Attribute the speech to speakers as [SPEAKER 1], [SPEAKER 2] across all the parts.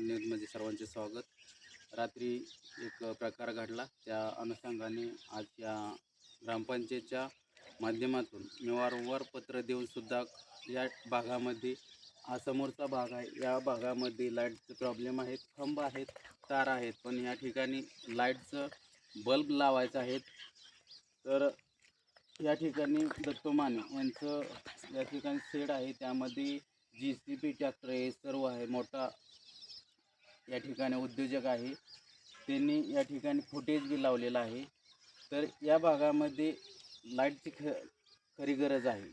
[SPEAKER 1] न्यूजमध्ये सर्वांचे स्वागत. रात्री एक प्रकार घडला. त्या अनुषंगाने आज या ग्रामपंचायतच्या माध्यमातून मी वारंवार पत्र देऊनसुद्धा या भागामध्ये हा समोरचा भाग आहे. या भागामध्ये लाईटचे प्रॉब्लेम आहेत खंब आहेत तार आहेत. पण या ठिकाणी लाईटचं बल्ब लावायचं आहेत. तर या ठिकाणी दत्तोमाने यांचं या ठिकाणी शेड आहे. त्यामध्ये जी सी पी ट्रॅक्टर हे सर्व आहे. मोठा या ठिकाणी उद्योजक आहे. त्यांनी या ठिकाणी फुटेज बी लावलेला आहे. तर या भागामध्ये लाईटची ख खरी गरज आहे.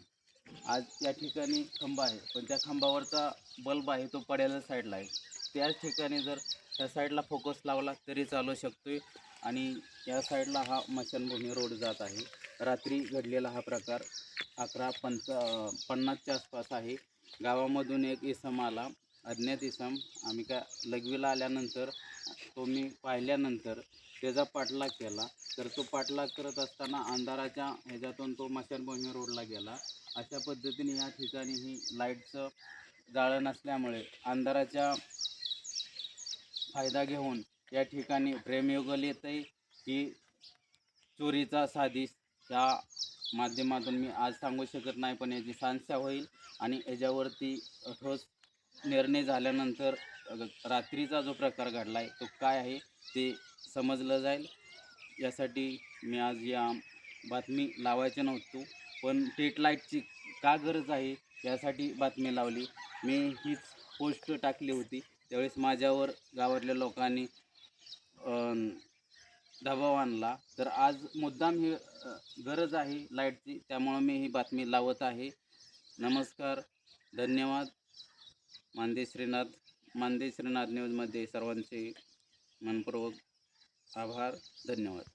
[SPEAKER 1] आज या ठिकाणी खांब आहे. पण त्या खांबावरचा बल्ब आहे तो पड्याला साईडला आहे. त्याच ठिकाणी जर त्या साईडला फोकस लावला तरी चालू शकतोय. आणि या साईडला हा मशानभूमी रोड जात आहे. रात्री घडलेला हा प्रकार अकरा पंच पन्नासच्या आसपास आहे. गावामधून एक इसम आला. अज्ञात इसम आम्ही का लघवीला आल्यानंतर तो मी पाहिल्यानंतर त्याचा पाठलाग केला. तर तो पाठलाग करत असताना अंधाराच्या ह्याच्यातून तो मशानभूमी रोडला गेला. अशा पद्धतीने या ठिकाणी ही लाईटचं जाळं नसल्यामुळे अंधाराच्या फायदा घेऊन या ठिकाणी प्रेमयुगल येतंय. की चोरीचा साधिस या माध्यमातून मी आज सांगू शकत नाही पण याची सांस्या होईल आणि याच्यावरती ठोस निर्णय झाल्यानंतर रात्रीचा जो प्रकार घडला आहे तो काय आहे ते समजलं जाईल. यासाठी मी आज या बातमी लावायची नव्हतो पण स्ट्रीट लाईटची का गरज आहे यासाठी बातमी लावली. मी हीच पोस्ट टाकली होती. त्यावेळेस माझ्यावर गावातल्या लोकांनी दबाव आणला. तर आज मुद्दाम ही गरज आहे लाईटची त्यामुळं मी ही बातमी लावत आहे. नमस्कार. धन्यवाद. मांदे श्रीनाथ मांदे श्रीनाथ न्यूजमध्ये सर्वांचे मनपूर्वक आभार धन्यवाद.